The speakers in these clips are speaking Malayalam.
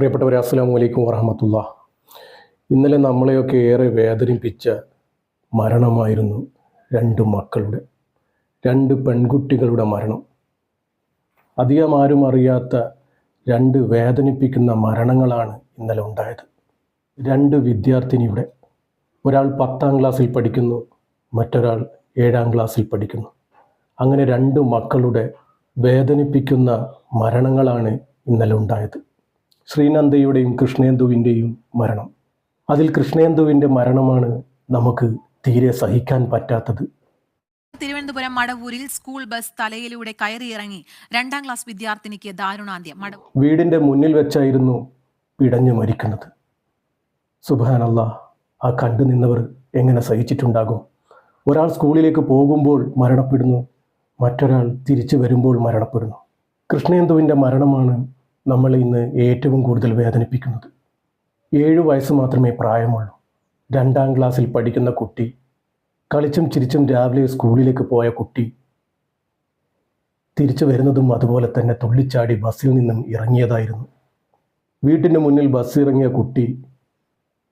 പ്രിയപ്പെട്ടവരെ അസ്സാം വലൈക്കും വറഹമത്തുള്ള ഇന്നലെ നമ്മളെയൊക്കെ ഏറെ വേദനിപ്പിച്ച മരണമായിരുന്നു രണ്ട് മക്കളുടെ രണ്ട് പെൺകുട്ടികളുടെ മരണം. അധികം ആരും അറിയാത്ത രണ്ട് വേദനിപ്പിക്കുന്ന മരണങ്ങളാണ് ഇന്നലെ ഉണ്ടായത്. രണ്ട് വിദ്യാർത്ഥിനിയുടെ ഒരാൾ പത്താം ക്ലാസ്സിൽ പഠിക്കുന്നു മറ്റൊരാൾ ഏഴാം ക്ലാസ്സിൽ പഠിക്കുന്നു. അങ്ങനെ രണ്ട് മക്കളുടെ വേദനിപ്പിക്കുന്ന മരണങ്ങളാണ് ഇന്നലെ ഉണ്ടായത്. ശ്രീനന്ദയുടെയും കൃഷ്ണേന്ദുവിന്റെയും മരണം. അതിൽ കൃഷ്ണേന്ദുവിന്റെ മരണമാണ് നമുക്ക് തീരെ സഹിക്കാൻ പറ്റാത്തത്. തിരുവനന്തപുരം മടവൂരിൽ സ്കൂൾ ബസ് തലയിലൂടെ കയറിയിറങ്ങി രണ്ടാം ക്ലാസ് വിദ്യാർത്ഥിനിക്ക് ദാരുണാന്ത്യം. വീടിന്റെ മുന്നിൽ വെച്ചായിരുന്നു പിടഞ്ഞു മരിക്കുന്നത്. സുബാനല്ല ആ കണ്ടു നിന്നവർ എങ്ങനെ സഹിച്ചിട്ടുണ്ടാകും? ഒരാൾ സ്കൂളിലേക്ക് പോകുമ്പോൾ മരണപ്പെടുന്നു മറ്റൊരാൾ തിരിച്ചു വരുമ്പോൾ മരണപ്പെടുന്നു. കൃഷ്ണേന്ദുവിന്റെ മരണമാണ് നമ്മളെ ഇന്ന് ഏറ്റവും കൂടുതൽ വേദനിപ്പിക്കുന്നത്. ഏഴു വയസ്സ് മാത്രമേ പ്രായമുള്ളൂ. രണ്ടാം ക്ലാസ്സിൽ പഠിക്കുന്ന കുട്ടി കളിച്ചും ചിരിച്ചും രാവിലെ സ്കൂളിലേക്ക് പോയ കുട്ടി തിരിച്ചു വരുന്നതും അതുപോലെ തന്നെ തുള്ളിച്ചാടി ബസ്സിൽ നിന്നും ഇറങ്ങിയതായിരുന്നു. വീട്ടിന്റെ മുന്നിൽ ബസ് ഇറങ്ങിയ കുട്ടി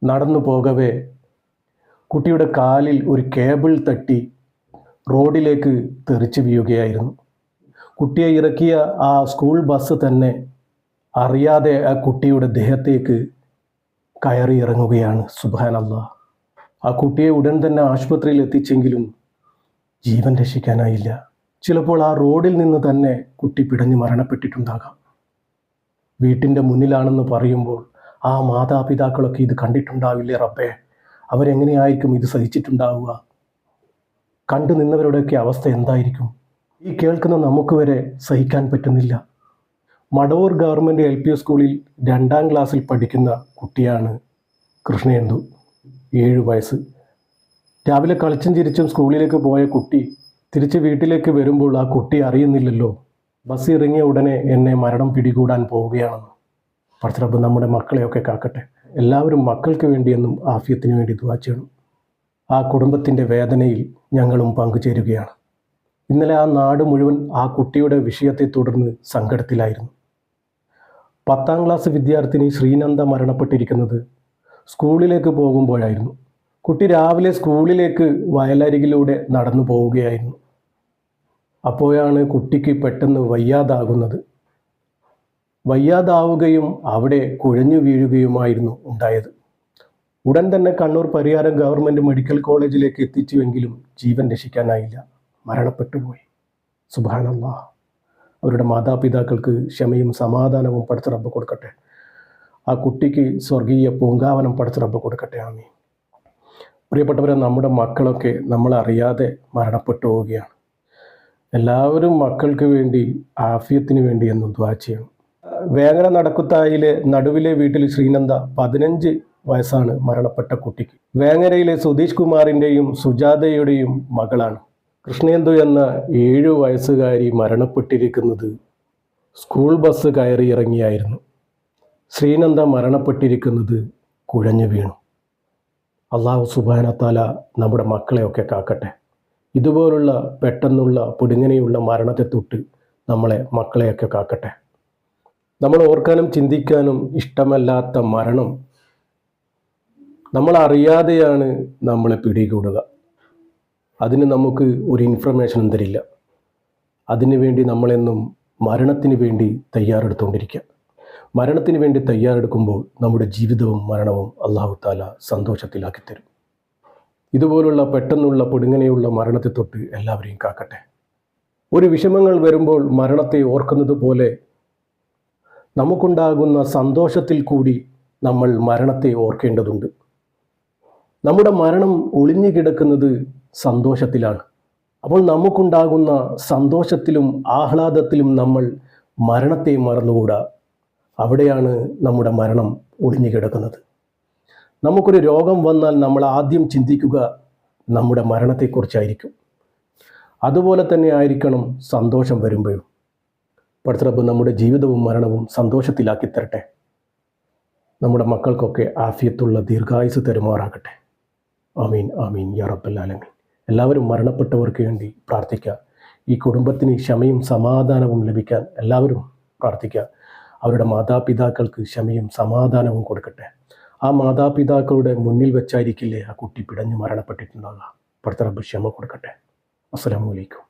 നടന്നു പോകവേ കുട്ടിയുടെ കാലിൽ ഒരു കേബിൾ തട്ടി റോഡിലേക്ക് തെറിച്ചു വീഴുകയായിരുന്നു. കുട്ടിയെ ഇറക്കിയ ആ സ്കൂൾ ബസ് തന്നെ അറിയാതെ ആ കുട്ടിയുടെ ദേഹത്തേക്ക് കയറി ഇറങ്ങുകയാണ്. സുബാനല്ല ആ കുട്ടിയെ ഉടൻ തന്നെ ആശുപത്രിയിൽ എത്തിച്ചെങ്കിലും ജീവൻ രക്ഷിക്കാനായില്ല. ചിലപ്പോൾ ആ റോഡിൽ നിന്ന് തന്നെ കുട്ടി പിടഞ്ഞ് മരണപ്പെട്ടിട്ടുണ്ടാകാം. വീട്ടിന്റെ മുന്നിലാണെന്ന് പറയുമ്പോൾ ആ മാതാപിതാക്കളൊക്കെ ഇത് കണ്ടിട്ടുണ്ടാവില്ലേ റബ്ബേ? അവരെങ്ങനെയായിരിക്കും ഇത് സഹിച്ചിട്ടുണ്ടാവുക? കണ്ടു നിന്നവരുടെയൊക്കെ അവസ്ഥ എന്തായിരിക്കും? ഈ കേൾക്കുന്ന നമുക്ക് വരെ സഹിക്കാൻ പറ്റുന്നില്ല. മടവൂർ ഗവൺമെന്റ് എൽ പി സ്കൂളിൽ രണ്ടാം ക്ലാസ്സിൽ പഠിക്കുന്ന കുട്ടിയാണ് കൃഷ്ണേന്ദു. ഏഴ് വയസ്സ്. രാവിലെ കളിച്ചും ചിരിച്ചും സ്കൂളിലേക്ക് പോയ കുട്ടി തിരിച്ച് വീട്ടിലേക്ക് വരുമ്പോൾ ആ കുട്ടി അറിയുന്നില്ലല്ലോ. ബസ് ഇറങ്ങിയ ഉടനെ എന്നെ മരണം പിടികൂടാൻ പോവുകയാണെന്ന്. പഠിച്ചപ്പം നമ്മുടെ മക്കളെയൊക്കെ കാക്കട്ടെ. എല്ലാവരും മക്കൾക്ക് വേണ്ടിയെന്നും ആഫിയത്തിന് വേണ്ടി ദുവാ ചെയ്യണം. ആ കുടുംബത്തിന്റെ വേദനയിൽ ഞങ്ങളും പങ്കുചേരുകയാണ്. ഇന്നലെ ആ നാട് മുഴുവൻ ആ കുട്ടിയുടെ വിഷയത്തെ തുടർന്ന് സങ്കടത്തിലായിരുന്നു. പത്താം ക്ലാസ് വിദ്യാർത്ഥിനി ശ്രീനന്ദ മരണപ്പെട്ടിരിക്കുന്നത് സ്കൂളിലേക്ക് പോകുമ്പോഴായിരുന്നു. കുട്ടി രാവിലെ സ്കൂളിലേക്ക് വയലരികിലൂടെ നടന്നു പോവുകയായിരുന്നു. അപ്പോഴാണ് കുട്ടിക്ക് പെട്ടെന്ന് വയ്യാതാകുന്നത്. വയ്യാതാവുകയും അവിടെ കുഴഞ്ഞു വീഴുകയുമായിരുന്നു ഉണ്ടായത്. ഉടൻ തന്നെ കണ്ണൂർ പരിയാരം ഗവൺമെന്റ് മെഡിക്കൽ കോളേജിലേക്ക് എത്തിച്ചുവെങ്കിലും ജീവൻ രക്ഷിക്കാനായില്ല. മരണപ്പെട്ടുപോയി. സുബാനല്ല അവരുടെ മാതാപിതാക്കൾക്ക് ക്ഷമയും സമാധാനവും പഠിച്ചറപ്പ് കൊടുക്കട്ടെ. ആ കുട്ടിക്ക് സ്വർഗീയ പൂങ്കാവനം പഠിച്ചറപ്പ് കൊടുക്കട്ടെ. ആമി പ്രിയപ്പെട്ടവരെ നമ്മുടെ മക്കളൊക്കെ നമ്മളറിയാതെ മരണപ്പെട്ടു പോവുകയാണ്. എല്ലാവരും മക്കൾക്ക് വേണ്ടി ആഫിയത്തിന് വേണ്ടി എന്നും ദ്വാ ചെയ്യണം. വേങ്ങര നടക്കുത്തായിലെ നടുവിലെ വീട്ടിൽ ശ്രീനന്ദ പതിനഞ്ച് വയസ്സാണ് മരണപ്പെട്ട കുട്ടിക്ക്. വേങ്ങരയിലെ സുധീഷ് കുമാറിന്റെയും സുജാതയുടെയും മകളാണ്. കൃഷ്ണേന്ദു എന്ന ഏഴു വയസ്സുകാരി മരണപ്പെട്ടിരിക്കുന്നത് സ്കൂൾ ബസ് കയറി ഇറങ്ങിയായിരുന്നു. ശ്രീനന്ദ മരണപ്പെട്ടിരിക്കുന്നത് കുഴഞ്ഞു വീണു. അള്ളാഹു സുബാനത്താല നമ്മുടെ മക്കളെയൊക്കെ കാക്കട്ടെ. ഇതുപോലുള്ള പെട്ടെന്നുള്ള പൊടുങ്ങനെയുള്ള മരണത്തെ തൊട്ട് നമ്മളെ മക്കളെയൊക്കെ കാക്കട്ടെ. നമ്മൾ ഓർക്കാനും ചിന്തിക്കാനും ഇഷ്ടമല്ലാത്ത മരണം നമ്മൾ അറിയാതെയാണ് നമ്മളെ പിടികൂടുക. അതിന് നമുക്ക് ഒരു ഇൻഫർമേഷനും തരില്ല അതിനു വേണ്ടി നമ്മളെന്നും മരണത്തിന് വേണ്ടി തയ്യാറെടുത്തുകൊണ്ടിരിക്കുക മരണത്തിന് വേണ്ടി തയ്യാറെടുക്കുമ്പോൾ നമ്മുടെ ജീവിതവും മരണവും അള്ളാഹു താല സന്തോഷത്തിലാക്കി തരും ഇതുപോലുള്ള പെട്ടെന്നുള്ള പൊടുങ്ങനെയുള്ള മരണത്തെ തൊട്ട് എല്ലാവരെയും കാക്കട്ടെ. ഒരു വിഷമങ്ങൾ വരുമ്പോൾ മരണത്തെ ഓർക്കുന്നത് പോലെ നമുക്കുണ്ടാകുന്ന സന്തോഷത്തിൽ കൂടി നമ്മൾ മരണത്തെ ഓർക്കേണ്ടതുണ്ട്. നമ്മുടെ മരണം ഒളിഞ്ഞു കിടക്കുന്നത് സന്തോഷത്തിലാണ്. അപ്പോൾ നമുക്കുണ്ടാകുന്ന സന്തോഷത്തിലും ആഹ്ലാദത്തിലും നമ്മൾ മരണത്തെ മറന്നുകൂടാ. അവിടെയാണ് നമ്മുടെ മരണം ഒളിഞ്ഞു കിടക്കുന്നത്. നമുക്കൊരു രോഗം വന്നാൽ നമ്മൾ ആദ്യം ചിന്തിക്കുക നമ്മുടെ മരണത്തെക്കുറിച്ചായിരിക്കും. അതുപോലെ തന്നെ ആയിരിക്കണം സന്തോഷം വരുമ്പോഴും. പടത്തിറപ്പ് നമ്മുടെ ജീവിതവും മരണവും സന്തോഷത്തിലാക്കി തരട്ടെ. നമ്മുടെ മക്കൾക്കൊക്കെ ആഫിയത്തുള്ള ദീർഘായുസ് തരുമാറാകട്ടെ. ആമീൻ ആമീൻ. യാ എല്ലാവരും മരണപ്പെട്ടവർക്ക് വേണ്ടി പ്രാർത്ഥിക്കുക. ഈ കുടുംബത്തിന് ക്ഷമയും സമാധാനവും ലഭിക്കാൻ എല്ലാവരും പ്രാർത്ഥിക്കുക. അവരുടെ മാതാപിതാക്കൾക്ക് ക്ഷമയും സമാധാനവും കൊടുക്കട്ടെ. ആ മാതാപിതാക്കളുടെ മുന്നിൽ വെച്ചായിരിക്കില്ലേ ആ കുട്ടി പിടഞ്ഞു മരണപ്പെട്ടിട്ടുണ്ടാകുക പടുത്ത ക്ഷമ കൊടുക്കട്ടെ. അസ്സലാമു അലൈക്കും.